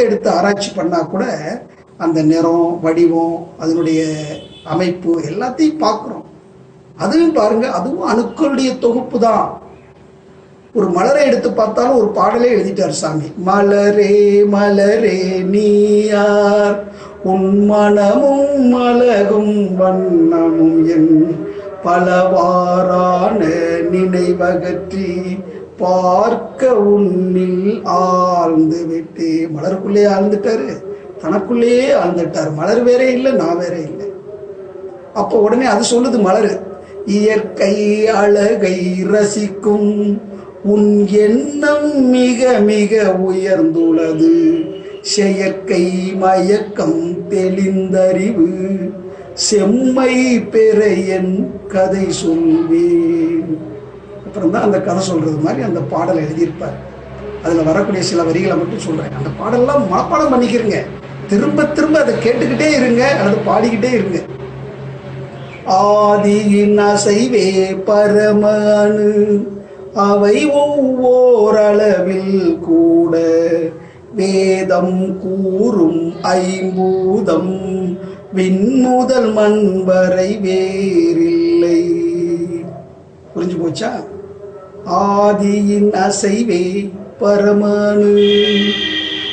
படத்தை எடுத்து ஆராய்ச்சி பண்ணா கூட அந்த நிறம் வடிவம் அதனுடைய அமைப்பு எல்லாத்தையும் பார்க்குறோம். அதுவும் பாருங்க அதுவும் அணுக்களுடைய தொகுப்பு தான். ஒரு மலரை எடுத்து பார்த்தாலும் ஒரு பாடலே எழுதிட்டார் சாமி. மலரே மலரே நீயார் உன் மனமும் மலகும் வண்ணமும் என் பலவாறான நினைவகற்றி. பார்க்க உன்னில் ஆழ்ந்து விட்டு. மலருக்குள்ளே ஆழ்ந்துட்டாரு. தனக்குள்ளேயே ஆழ்ந்துட்டார். மலர் வேற இல்லை நான் வேற இல்லை. அப்போ உடனே அது சொல்லுது மலர். இயற்கை அழகை ரசிக்கும் உன் எண்ணம் மிக மிக உயர்ந்துள்ளது. செயற்கை மயக்கம் தெளிந்தறிவு. செம்மை பெற என் கதை சொல்வேன். அப்புறம் தான் அந்த கதை சொல்றது மாதிரி அந்த பாடல் எழுதியிருப்பார். அதில் வரக்கூடிய சில வரிகளை மட்டும் சொல்றேன். அந்த பாடல்லாம் மனப்பாடம் பண்ணிக்கிறங்க திரும்ப திரும்ப அதை கேட்டுக்கிட்டே இருங்க. அல்லது பாடிக்கிட்டே இருங்க. ஆதியின் அசைவே பரமனு அவை ஒவ்வோரளவில் கூட வேதம் கூறும் ஐம்பூதம் விண்முதல் மண் வரை வேறில்லை. புரிஞ்சு போச்சா? ஆதியின் அசைவே பரமனு.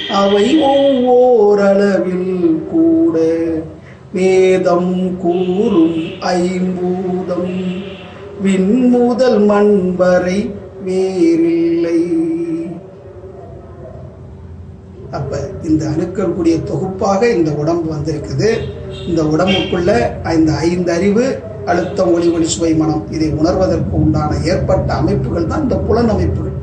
அவை ஒவ்வொரளவில் கூட வேதம் கூறும் ஐம்பூதம். விண்முதல் மண் வரை வேறில்லை. அப்ப இந்த அணுக்கள் கூடிய தொகுப்பாக இந்த உடம்பு வந்திருக்குது. இந்த உடம்புக்குள்ள இந்த ஐந்து அறிவு அழுத்தம் ஒளி ஒளி சுவை மனம். இதை உணர்வதற்கு உண்டான ஏற்பட்ட அமைப்புகள் தான் இந்த புலன் அமைப்புகள்.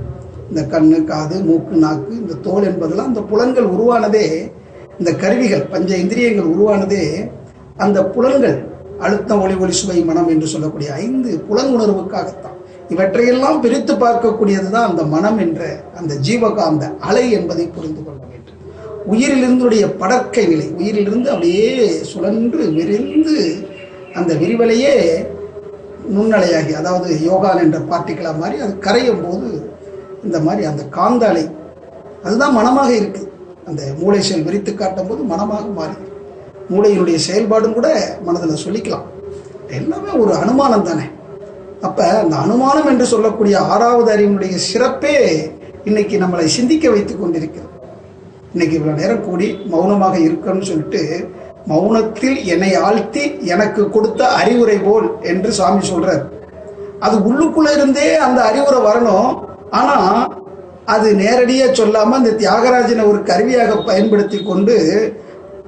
இந்த கண்ணு காது மூக்கு நாக்கு இந்த தோல் என்பதெல்லாம் அந்த புலன்கள் உருவானதே இந்த கருவிகள் பஞ்ச இந்திரியங்கள் உருவானதே அந்த புலன்கள் அழுத்தம் ஒளி ஒளி சுவை மனம் என்று சொல்லக்கூடிய ஐந்து புலன் உணர்வுக்காகத்தான். இவற்றையெல்லாம் பிரித்து பார்க்கக்கூடியது தான் அந்த மனம் என்ற அந்த ஜீவகாந்த அலை என்பதை புரிந்து கொள்ள வேண்டும். உயிரிலிருந்துடைய படற்கை நிலை உயிரிலிருந்து அப்படியே சுழன்று விரிந்து அந்த விரிவலையே நுண்ணலையாகி அதாவது யோகான் என்ற பார்ட்டிக்கலாக மாதிரி அது கரையும் போது இந்த மாதிரி அந்த காந்த அலை அதுதான் மனமாக இருக்குது அந்த மூளை செயல் விரித்து காட்டும் போது மனமாக மாறி மூளையினுடைய செயல்பாடும் கூட மனதில் சொல்லிக்கலாம். எல்லாமே ஒரு அனுமானம் தானே. அப்போ அந்த அனுமானம் என்று சொல்லக்கூடிய ஆறாவது அறிவினுடைய சிறப்பே இன்னைக்கு நம்மளை சிந்திக்க வைத்து கொண்டிருக்கிறது. இன்னைக்கு இவ்வளோ நேரம் கூடி மௌனமாக இருக்கணும்னு சொல்லிட்டு மௌனத்தில் என்னை ஆழ்த்தி எனக்கு கொடுத்த அறிவுரை போல் என்று சாமி சொல்றார். அது உள்ளுக்குள்ள இருந்தே அந்த அறிவுரை வரணும். ஆனா அது நேரடியா சொல்லாம இந்த தியாகராஜனை ஒரு கருவியாக பயன்படுத்தி கொண்டு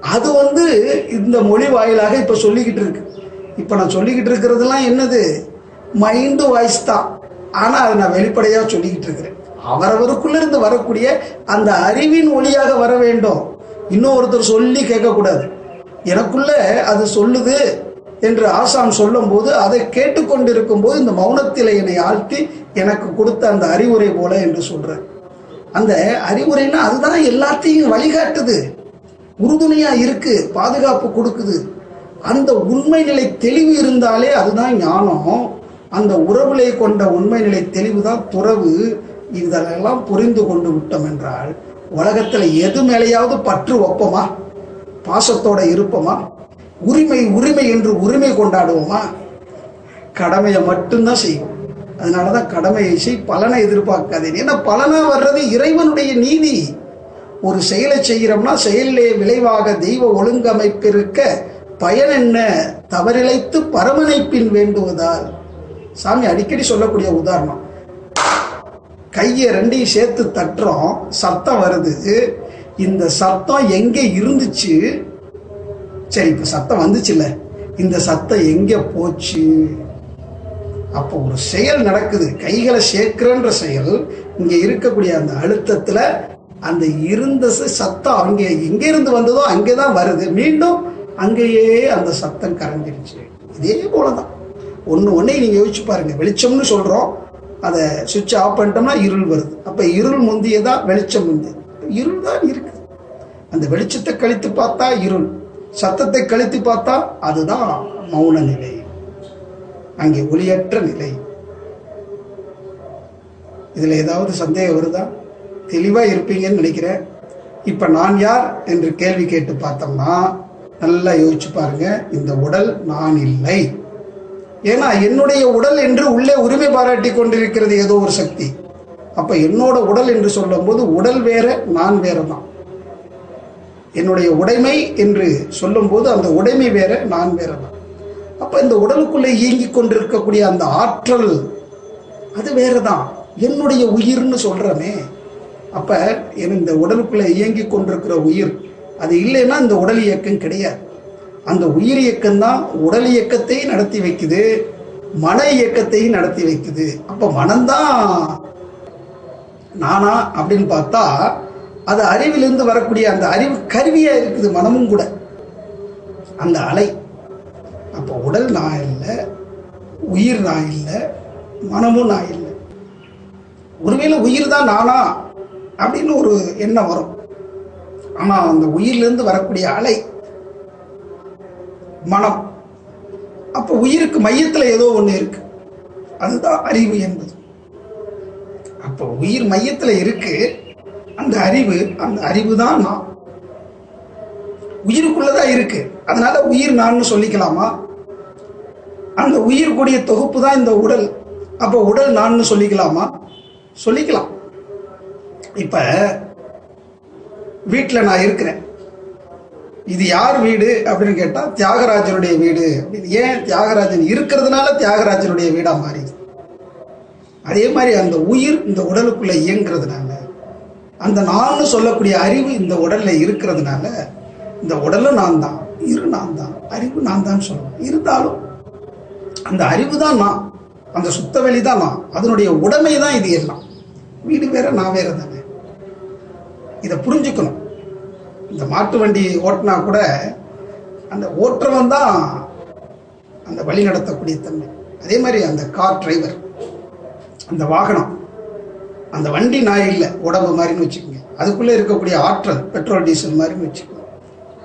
அது வந்து இந்த மொழி வாயிலாக இப்ப சொல்லிக்கிட்டு இருக்கு. இப்ப நான் சொல்லிக்கிட்டு இருக்கிறதெல்லாம் என்னது? மைண்டு வாய்ஸ் தான். ஆனா அதை நான் வெளிப்படையா சொல்லிக்கிட்டு இருக்கிறேன். அவரவருக்குள்ள இருந்து வரக்கூடிய அந்த அறிவின் ஒளியாக வர வேண்டும். இன்னும் ஒருத்தர் சொல்லி கேட்கக்கூடாது. எனக்குள்ள அது சொல்லுது என்று ஆசான் சொல்லும் போது அதை கேட்டுக்கொண்டிருக்கும் போது இந்த மௌனத்தில் என்னை ஆழ்த்தி எனக்கு கொடுத்த அந்த அறிவுரை போல என்று சொல்றேன் அந்த அறிவுரைன்னா அதுதான் எல்லாத்தையும் வழிகாட்டுது. உறுதுணையா இருக்கு பாதுகாப்பு கொடுக்குது. அந்த உண்மை நிலை தெளிவு இருந்தாலே அதுதான் ஞானம். அந்த உறவுலே கொண்ட உண்மை நிலை தெளிவு தான் துறவு. இதெல்லாம் புரிந்து கொண்டு விட்டோம் என்றால் உலகத்தில் எது மேலேயாவது பற்று ஒப்பமா? பாசத்தோட இருப்போமா? உரிமை உரிமை என்று உரிமை கொண்டாடுவோமா? கடமையை மட்டும்தான் செய்வோம். அதனால தான் கடமையை செய் பலனை எதிர்பார்க்காதீங்க ஏன்னா பலனாக வர்றது இறைவனுடைய நீதி. ஒரு செயலை செய்கிறோம்னா செயலிலே விளைவாக தெய்வ ஒழுங்கமைப்பிருக்க பயன் என்ன? தவறிழைத்து பரமனைப்பின் வேண்டுவதால். சாமி அடிக்கடி சொல்லக்கூடிய உதாரணம். கையை ரெண்டையும் சேர்த்து தட்டுறோம் சத்தம் வருது. இந்த சத்தம் எங்கே இருந்துச்சு? சரி இப்போ சத்தம் வந்துச்சுல்ல. இந்த சத்தம் எங்கே போச்சு? அப்போ ஒரு செயல் நடக்குது. கைகளை சேர்க்கிறன்ற செயல். இங்கே இருக்கக்கூடிய அந்த அழுத்தத்தில் அந்த இருந்த சத்தம் அங்கே எங்கே இருந்து வந்ததோ அங்கேதான் வருது. மீண்டும் அங்கேயே அந்த சத்தம் கரைஞ்சிருச்சு. இதே போலதான். ஒன்று ஒன்றே நீங்கள் யோசிச்சு பாருங்க. வெளிச்சம்னு சொல்கிறோம் அதை சுவிட்ச் ஆஃப் பண்ணிட்டோம்னா இருள் வருது. அப்போ இருள் முந்தியதா வெளிச்சம் முந்தியது. இருள் தான் இருக்கு. அந்த வெளிச்சத்தை கழித்து பார்த்தா இருள் சத்தத்தை கழித்து பார்த்தா அதுதான் மௌன நிலை. அங்கே ஒளியற்ற நிலை. இதில் ஏதாவது சந்தேகம் வருதா? தெளிவாக இருப்பீங்கன்னு நினைக்கிறேன். இப்போ நான் யார் என்று கேள்வி கேட்டு பார்த்தோம்னா நல்லா யோசிச்சு பாருங்க இந்த உடல் நான் இல்லை. ஏன்னா என்னுடைய உடல் என்று உள்ளே உரிமை பாராட்டி கொண்டிருக்கிறது ஏதோ ஒரு சக்தி. அப்ப என்னோட உடல் என்று சொல்லும்போது உடல் வேற நான் வேற தான் என்னுடைய உடைமை என்று சொல்லும்போது அந்த உடைமை வேற நான் வேற தான் அப்ப இந்த உடலுக்குள்ளே இயங்கிக் கொண்டிருக்கக்கூடிய அந்த ஆற்றல் அது வேறதான். என்னுடைய உயிர்னு சொல்றமே. அப்ப என் இந்த உடலுக்குள்ளே இயங்கி கொண்டிருக்கிற உயிர் அது இல்லைன்னா இந்த உடல் இயக்கம் கிடையாது. அந்த உயிர் இயக்கம் தான் உடல் இயக்கத்தையும் நடத்தி வைக்குது மன இயக்கத்தையும் நடத்தி வைக்குது. அப்போ மனம்தான் நானா அப்படின்னு பார்த்தா அது அறிவிலிருந்து வரக்கூடிய அந்த அறிவு கருவியாக இருக்குது மனமும் கூட. அந்த அலை. அப்போ உடல் நான் இல்லை உயிர் நான் இல்லை மனமும் நான் இல்லை. ஒருவேளை உயிர் தான் நானா அப்படின்னு ஒரு எண்ணம் வரும். ஆனால் அந்த உயிர்லேருந்து வரக்கூடிய அலை மனம். அப்போ உயிருக்கு மையத்தில் ஏதோ ஒன்று இருக்கு. அதுதான் அறிவு என்பது. அப்போ உயிர் மையத்தில் இருக்கு. அந்த அறிவு அந்த அறிவு தான் நான். உயிருக்குள்ளதான் இருக்கு. அதனால உயிர் நான் சொல்லிக்கலாமா? அந்த உயிர் கூடிய தொகுப்பு தான் இந்த உடல். அப்போ உடல் நான் சொல்லிக்கலாமா? சொல்லிக்கலாம். இப்ப வீட்டில் நான் இருக்கிறேன். இது யார் வீடு அப்படின்னு கேட்டால் தியாகராஜனுடைய வீடு அப்படின்னு. ஏன் தியாகராஜன் இருக்கிறதுனால தியாகராஜனுடைய வீடாக மாறிது? அதே மாதிரி அந்த உயிர் இந்த உடலுக்குள்ள இயங்குறதுனால அந்த நான்னு சொல்லக்கூடிய அறிவு இந்த உடல்ல இருக்கிறதுனால இந்த உடலும் நான் தான் இரு நான் தான் அறிவு நான் தான் சொல்லுவேன் இருந்தாலும் அந்த அறிவு தான் நான் அந்த சுத்தவெளி தான் நான் அதனுடைய உடைமை தான் இது எல்லாம். வீடு வேற நான் வேற தானே. இதை புரிஞ்சுக்கணும். இந்த மாட்டு வண்டி ஓட்டினா கூட அந்த ஓட்டுறவன் தான் அந்த வழி நடத்தக்கூடிய தன்மை. அதே மாதிரி அந்த கார் டிரைவர். அந்த வாகனம். அந்த வண்டி நான் இல்லை உடம்பு மாதிரின்னு வச்சுக்கோங்க. அதுக்குள்ளே இருக்கக்கூடிய ஆற்றல் பெட்ரோல் டீசல் மாதிரின்னு வச்சுக்கோங்க.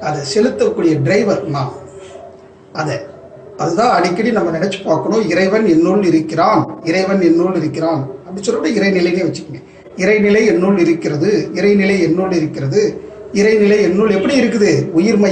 அதை செலுத்தக்கூடிய டிரைவர் நான் அதை அதுதான் அடிக்கடி நம்ம நினைச்சு பார்க்கணும். இறைவன் என்னுள் இருக்கிறான். இறைவன் என்னுள் இருக்கிறான். அப்படி சொல்லிட்டு இறைநிலைன்னே வச்சுக்கோங்க. இறைநிலை என்னுள் இருக்கிறது. இறைநிலை என்னுள் இருக்கிறது. இறைநிலை என்னுள் எப்படி இருக்குது? உயிர்மை